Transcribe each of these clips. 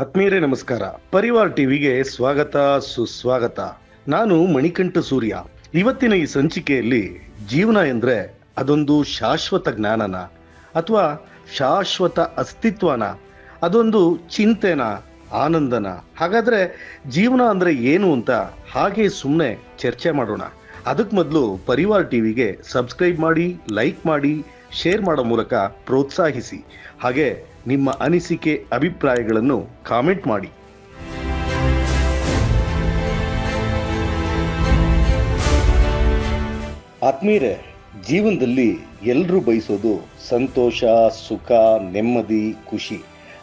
ಆತ್ಮೀಯರೇ, ನಮಸ್ಕಾರ. ಪರಿವಾರ್ ಟಿವಿಗೆ ಸ್ವಾಗತ, ಸುಸ್ವಾಗತ. ನಾನು ಮಣಿಕಂಠ ಸೂರ್ಯ. ಇವತ್ತಿನ ಈ ಸಂಚಿಕೆಯಲ್ಲಿ ಜೀವನ ಎಂದ್ರೆ ಅದೊಂದು ಶಾಶ್ವತ ಜ್ಞಾನನ ಅಥವಾ ಶಾಶ್ವತ ಅಸ್ತಿತ್ವನ, ಅದೊಂದು ಚಿಂತೆನ, ಆನಂದನ. ಹಾಗಾದ್ರೆ ಜೀವನ ಅಂದ್ರೆ ಏನು ಅಂತ ಹಾಗೆ ಸುಮ್ಮನೆ ಚರ್ಚೆ ಮಾಡೋಣ. ಅದಕ್ಕೆ ಮೊದಲು ಪರಿವಾರ್ ಟಿವಿಗೆ ಸಬ್ಸ್ಕ್ರೈಬ್ ಮಾಡಿ, ಲೈಕ್ ಮಾಡಿ ಶೇರ್ ಮಾಡೋ ಮೂಲಕ ಪ್ರೋತ್ಸಾಹಿಸಿ. ಹಾಗೆ ನಿಮ್ಮ ಅನಿಸಿಕೆ, ಅಭಿಪ್ರಾಯಗಳನ್ನು ಕಾಮೆಂಟ್ ಮಾಡಿ. ಆತ್ಮೀಯರೇ, ಜೀವನದಲ್ಲಿ ಎಲ್ಲರೂ ಬಯಸೋದು ಸಂತೋಷ, ಸುಖ, ನೆಮ್ಮದಿ, ಖುಷಿ.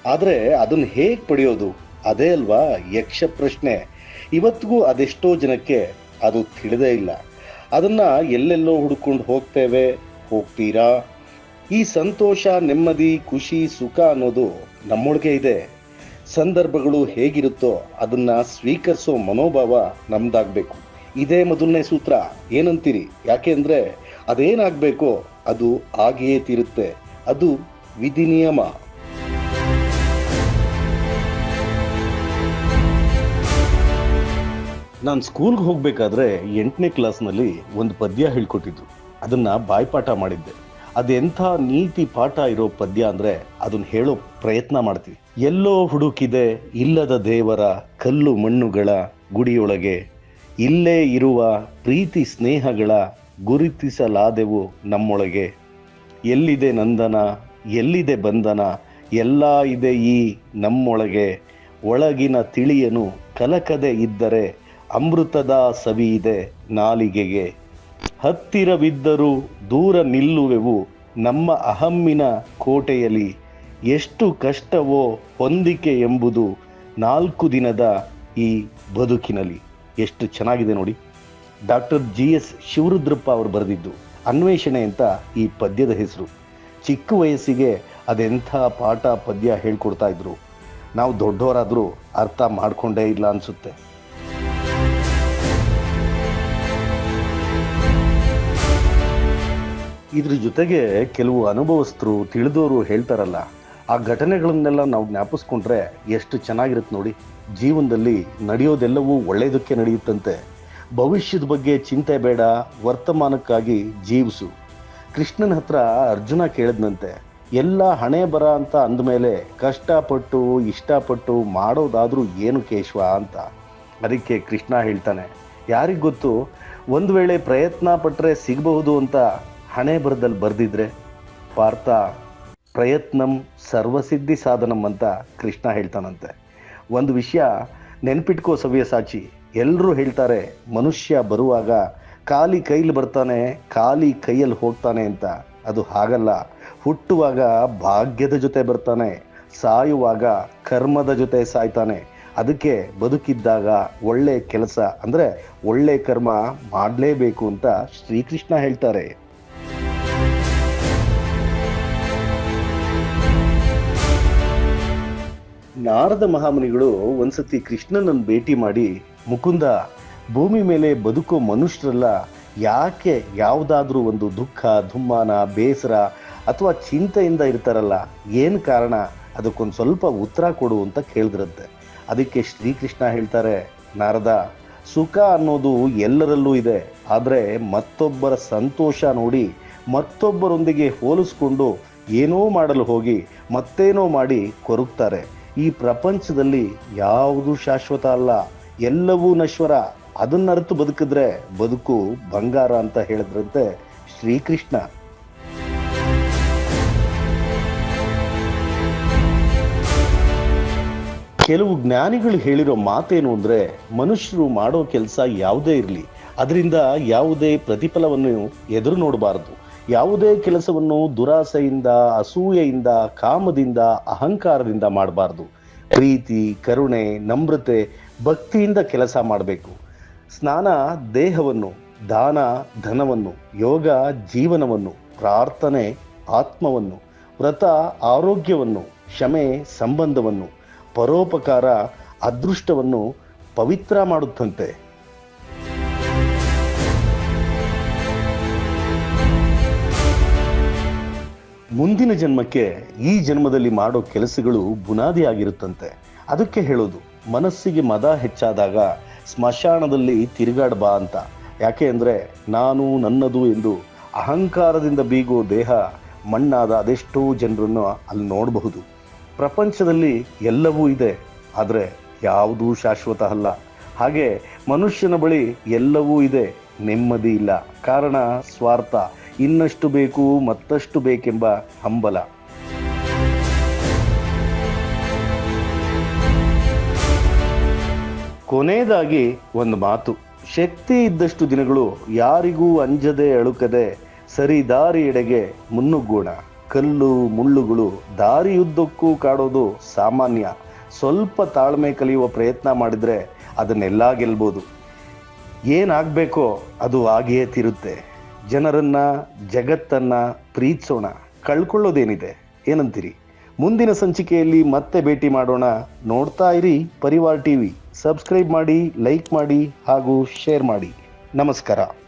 ಆದರೆ ಅದನ್ನು ಹೇಗೆ ಪಡೆಯೋದು? ಅದೇ ಅಲ್ವಾ ಯಕ್ಷ ಪ್ರಶ್ನೆ. ಇವತ್ತಿಗೂ ಅದೆಷ್ಟೋ ಜನಕ್ಕೆ ಅದು ತಿಳಿದೇ ಇಲ್ಲ. ಅದನ್ನು ಎಲ್ಲೆಲ್ಲೋ ಹುಡ್ಕೊಂಡು ಹೋಗ್ತೇವೆ. ಹೋಗ್ತೀರಾ? ಈ ಸಂತೋಷ, ನೆಮ್ಮದಿ, ಖುಷಿ, ಸುಖ ಅನ್ನೋದು ನಮ್ಮೊಳಗೆ ಇದೆ. ಸಂದರ್ಭಗಳು ಹೇಗಿರುತ್ತೋ ಅದನ್ನ ಸ್ವೀಕರಿಸೋ ಮನೋಭಾವ ನಮ್ದಾಗಬೇಕು. ಇದೇ ಮೊದಲನೇ ಸೂತ್ರ. ಏನಂತೀರಿ? ಯಾಕೆ ಅಂದರೆ ಅದೇನಾಗಬೇಕೋ ಅದು ಆಗಿಯೇ ತೀರುತ್ತೆ. ಅದು ವಿಧಿ ನಿಯಮ ನಾನು ಸ್ಕೂಲ್ಗೆ ಹೋಗಬೇಕಾದ್ರೆ ಎಂಟನೇ ಕ್ಲಾಸ್ನಲ್ಲಿ ಒಂದು ಪದ್ಯ ಹೇಳ್ಕೊಟ್ಟಿದ್ರು. ಅದನ್ನ ಬಾಯ್ಪಾಠ ಮಾಡಿದ್ದೆ. ಅದೆಂಥ ನೀತಿ ಪಾಠ ಇರೋ ಪದ್ಯ ಅಂದರೆ ಅದನ್ನ ಹೇಳೋ ಪ್ರಯತ್ನ ಮಾಡ್ತೀವಿ. ಎಲ್ಲೋ ಹುಡುಕಿದೆ ಇಲ್ಲದ ದೇವರ ಕಲ್ಲು ಮಣ್ಣುಗಳ ಗುಡಿಯೊಳಗೆ, ಇಲ್ಲೇ ಇರುವ ಪ್ರೀತಿ ಸ್ನೇಹಗಳ ಗುರುತಿಸಲಾದೆವು ನಮ್ಮೊಳಗೆ. ಎಲ್ಲಿದೆ ನಂದನ, ಎಲ್ಲಿದೆ ಬಂಧನ, ಎಲ್ಲ ಇದೆ ಈ ನಮ್ಮೊಳಗೆ. ಒಳಗಿನ ತಿಳಿಯನು ಕಲಕದೆ ಇದ್ದರೆ ಅಮೃತದ ಸವಿ ಇದೆ ನಾಲಿಗೆಗೆ. ಹತ್ತಿರವಿದ್ದರೂ ದೂರ ನಿಲ್ಲುವೆವು ನಮ್ಮ ಅಹಮ್ಮಿನ ಕೋಟೆಯಲ್ಲಿ ಎಷ್ಟು ಕಷ್ಟವೋ ಹೊಂದಿಕೆ ಎಂಬುದು ನಾಲ್ಕು ದಿನದ ಈ ಬದುಕಿನಲ್ಲಿ. ಎಷ್ಟು ಚೆನ್ನಾಗಿದೆ ನೋಡಿ. ಡಾಕ್ಟರ್ ಜಿ ಎಸ್ ಶಿವರುದ್ರಪ್ಪ ಅವರು ಬರೆದಿದ್ದು ಅನ್ವೇಷಣೆ ಅಂತ ಈ ಪದ್ಯದ ಹೆಸರು. ಚಿಕ್ಕ ವಯಸ್ಸಿಗೆ ಅದೆಂಥ ಪಾಠ ಪದ್ಯ ಹೇಳ್ಕೊಡ್ತಾ ಇದ್ರು. ನಾವು ದೊಡ್ಡವರಾದರೂ ಅರ್ಥ ಮಾಡಿಕೊಂಡೇ ಇಲ್ಲ ಅನ್ಸುತ್ತೆ. ಇದ್ರ ಜೊತೆಗೆ ಕೆಲವು ಅನುಭವಸ್ಥರು ತಿಳಿದವರು ಹೇಳ್ತಾರಲ್ಲ, ಆ ಘಟನೆಗಳನ್ನೆಲ್ಲ ನಾವು ಜ್ಞಾಪಿಸ್ಕೊಂಡ್ರೆ ಎಷ್ಟು ಚೆನ್ನಾಗಿರುತ್ತೆ ನೋಡಿ. ಜೀವನದಲ್ಲಿ ನಡೆಯೋದೆಲ್ಲವೂ ಒಳ್ಳೆಯದಕ್ಕೆ ನಡೆಯುತ್ತಂತೆ. ಭವಿಷ್ಯದ ಬಗ್ಗೆ ಚಿಂತೆ ಬೇಡ, ವರ್ತಮಾನಕ್ಕಾಗಿ ಜೀವಿಸು. ಕೃಷ್ಣನ ಹತ್ರ ಅರ್ಜುನ ಕೇಳಿದ್ನಂತೆ, ಎಲ್ಲ ಹಣೆ ಬರ ಅಂತ ಅಂದಮೇಲೆ ಕಷ್ಟಪಟ್ಟು, ಇಷ್ಟಪಟ್ಟು ಮಾಡೋದಾದರೂ ಏನು ಕೇಶವ ಅಂತ. ಅದಕ್ಕೆ ಕೃಷ್ಣ ಹೇಳ್ತಾನೆ ಯಾರಿಗೊತ್ತು ಒಂದು ವೇಳೆ ಪ್ರಯತ್ನ ಪಟ್ಟರೆ ಸಿಗಬಹುದು ಅಂತ. ಹಣೆ ಬರದಲ್ಲಿ ಬರೆದಿದ್ರೆ ಪಾರ್ಥ, ಪ್ರಯತ್ನಂ ಸರ್ವಸಿದ್ಧಿ ಸಾಧನಂ ಅಂತ ಕೃಷ್ಣ ಹೇಳ್ತಾನಂತೆ. ಒಂದು ವಿಷಯ ನೆನ್ಪಿಟ್ಕೋ ಸವ್ಯಸಾಚಿ ಎಲ್ಲರೂ ಹೇಳ್ತಾರೆ, ಮನುಷ್ಯ ಬರುವಾಗ ಖಾಲಿ ಕೈಲಿ ಬರ್ತಾನೆ, ಖಾಲಿ ಕೈಯಲ್ಲಿ ಹೋಗ್ತಾನೆ ಅಂತ. ಅದು ಹಾಗಲ್ಲ. ಹುಟ್ಟುವಾಗ ಭಾಗ್ಯದ ಜೊತೆ ಬರ್ತಾನೆ, ಸಾಯುವಾಗ ಕರ್ಮದ ಜೊತೆ ಸಾಯ್ತಾನೆ. ಅದಕ್ಕೆ ಬದುಕಿದ್ದಾಗ ಒಳ್ಳೆ ಕೆಲಸ ಅಂದರೆ ಒಳ್ಳೆ ಕರ್ಮ ಮಾಡಲೇಬೇಕು ಅಂತ ಶ್ರೀಕೃಷ್ಣ ಹೇಳ್ತಾರೆ. ನಾರದ ಮಹಾಮುನಿಗಳು ಒಂದ್ಸತಿ ಕೃಷ್ಣನನ್ನು ಭೇಟಿ ಮಾಡಿ, ಮುಕುಂದ, ಭೂಮಿ ಮೇಲೆ ಬದುಕೋ ಮನುಷ್ಯರೆಲ್ಲ ಯಾಕೆ ಯಾವುದಾದ್ರೂ ಒಂದು ದುಃಖ ದುಮ್ಮಾನ ಬೇಸರ ಅಥವಾ ಚಿಂತೆಯಿಂದ ಇರ್ತಾರಲ್ಲ, ಏನು ಕಾರಣ? ಅದಕ್ಕೊಂದು ಸ್ವಲ್ಪ ಉತ್ತರ ಕೊಡು ಅಂತ ಕೇಳಿದ್ರಂತೆ. ಅದಕ್ಕೆ ಶ್ರೀಕೃಷ್ಣ ಹೇಳ್ತಾರೆ, ನಾರದ, ಸುಖ ಅನ್ನೋದು ಎಲ್ಲರಲ್ಲೂ ಇದೆ. ಆದರೆ ಮತ್ತೊಬ್ಬರ ಸಂತೋಷ ನೋಡಿ, ಮತ್ತೊಬ್ಬರೊಂದಿಗೆ ಹೋಲಿಸ್ಕೊಂಡು ಏನೋ ಮಾಡಲು ಹೋಗಿ, ಮತ್ತೇನೋ ಮಾಡಿ ಕೊರಗ್ತಾರೆ. ಈ ಪ್ರಪಂಚದಲ್ಲಿ ಯಾವುದು ಶಾಶ್ವತ ಅಲ್ಲ, ಎಲ್ಲವೂ ನಶ್ವರ. ಅದನ್ನ ಅರ್ತು ಬದುಕಿದ್ರೆ ಬದುಕು ಬಂಗಾರ ಅಂತ ಹೇಳಿದ್ರಂತೆ ಶ್ರೀಕೃಷ್ಣ. ಕೆಲವು ಜ್ಞಾನಿಗಳು ಹೇಳಿರೋ ಮಾತೇನು ಅಂದ್ರೆ, ಮನುಷ್ಯರು ಮಾಡೋ ಕೆಲಸ ಯಾವುದೇ ಇರಲಿ, ಅದರಿಂದ ಯಾವುದೇ ಪ್ರತಿಫಲವನ್ನು ಎದುರು ನೋಡಬಾರದು. ಯಾವುದೇ ಕೆಲಸವನ್ನು ದುರಾಸೆಯಿಂದ, ಅಸೂಯೆಯಿಂದ, ಕಾಮದಿಂದ, ಅಹಂಕಾರದಿಂದ ಮಾಡಬಾರ್ದು. ಪ್ರೀತಿ, ಕರುಣೆ, ನಮ್ರತೆ, ಭಕ್ತಿಯಿಂದ ಕೆಲಸ ಮಾಡಬೇಕು. ಸ್ನಾನ, ದೇಹವನ್ನು, ದಾನ, ಧನವನ್ನು, ಯೋಗ, ಜೀವನವನ್ನು, ಪ್ರಾರ್ಥನೆ, ಆತ್ಮವನ್ನು, ವ್ರತ, ಆರೋಗ್ಯವನ್ನು, ಕ್ಷಮೆ, ಸಂಬಂಧವನ್ನು, ಪರೋಪಕಾರ, ಅದೃಷ್ಟವನ್ನು ಪವಿತ್ರ ಮಾಡುತ್ತಂತೆ. ಮುಂದಿನ ಜನ್ಮಕ್ಕೆ ಈ ಜನ್ಮದಲ್ಲಿ ಮಾಡೋ ಕೆಲಸಗಳು ಬುನಾದಿ ಆಗಿರುತ್ತಂತೆ ಅದಕ್ಕೆ ಹೇಳೋದು, ಮನಸ್ಸಿಗೆ ಮದ ಹೆಚ್ಚಾದಾಗ ಸ್ಮಶಾನದಲ್ಲಿ ತಿರುಗಾಡಬಾ ಅಂತ. ಯಾಕೆ ಅಂದರೆ ನಾನು ನನ್ನದು ಎಂದು ಅಹಂಕಾರದಿಂದ ಬೀಗೋ ದೇಹ ಮಣ್ಣಾದ ಅದೆಷ್ಟೋ ಜನರನ್ನು ಅಲ್ಲಿ ನೋಡಬಹುದು. ಪ್ರಪಂಚದಲ್ಲಿ ಎಲ್ಲವೂ ಇದೆ, ಆದರೆ ಯಾವುದೂ ಶಾಶ್ವತ ಅಲ್ಲ. ಹಾಗೆ ಮನುಷ್ಯನ ಬಳಿ ಎಲ್ಲವೂ ಇದೆ, ನೆಮ್ಮದಿ ಇಲ್ಲ. ಕಾರಣ ಸ್ವಾರ್ಥ. ಇನ್ನಷ್ಟು ಬೇಕು, ಮತ್ತಷ್ಟು ಬೇಕೆಂಬ ಹಂಬಲ. ಕೊನೆಯದಾಗಿ ಒಂದು ಮಾತು. ಶಕ್ತಿ ಇದ್ದಷ್ಟು ದಿನಗಳು ಯಾರಿಗೂ ಅಂಜದೆ ಅಳುಕದೆ, ಸರಿ ದಾರಿಯೆಡೆಗೆ ಮುನ್ನುಗ್ಗೋಣ. ಕಲ್ಲು, ಮುಳ್ಳುಗಳು, ದಾರಿಯುದ್ದಕ್ಕೂ ಕಾಡೋದು ಸಾಮಾನ್ಯ. ಸ್ವಲ್ಪ ತಾಳ್ಮೆ ಕಲಿಯುವ ಪ್ರಯತ್ನ ಮಾಡಿದರೆ ಅದನ್ನೆಲ್ಲ ಗೆಲ್ಬೋದು. ಏನಾಗಬೇಕೋ ಅದು ಆಗಿಯೇ ತಿರುತ್ತೆ. ಜನರನ್ನ, ಜಗತ್ತನ್ನ ಪ್ರೀತಿಸೋಣ. ಕಳ್ಕೊಳ್ಳೋದೇನಿದೆ? ಏನಂತೀರಿ? ಮುಂದಿನ ಸಂಚಿಕೆಯಲ್ಲಿ ಮತ್ತೆ ಭೇಟಿ ಮಾಡೋಣ. ನೋಡ್ತಾ ಇರಿ ಪರಿವಾರ್ ಟಿವಿ. ಸಬ್ಸ್ಕ್ರೈಬ್ ಮಾಡಿ, ಲೈಕ್ ಮಾಡಿ ಹಾಗೂ ಶೇರ್ ಮಾಡಿ. ನಮಸ್ಕಾರ.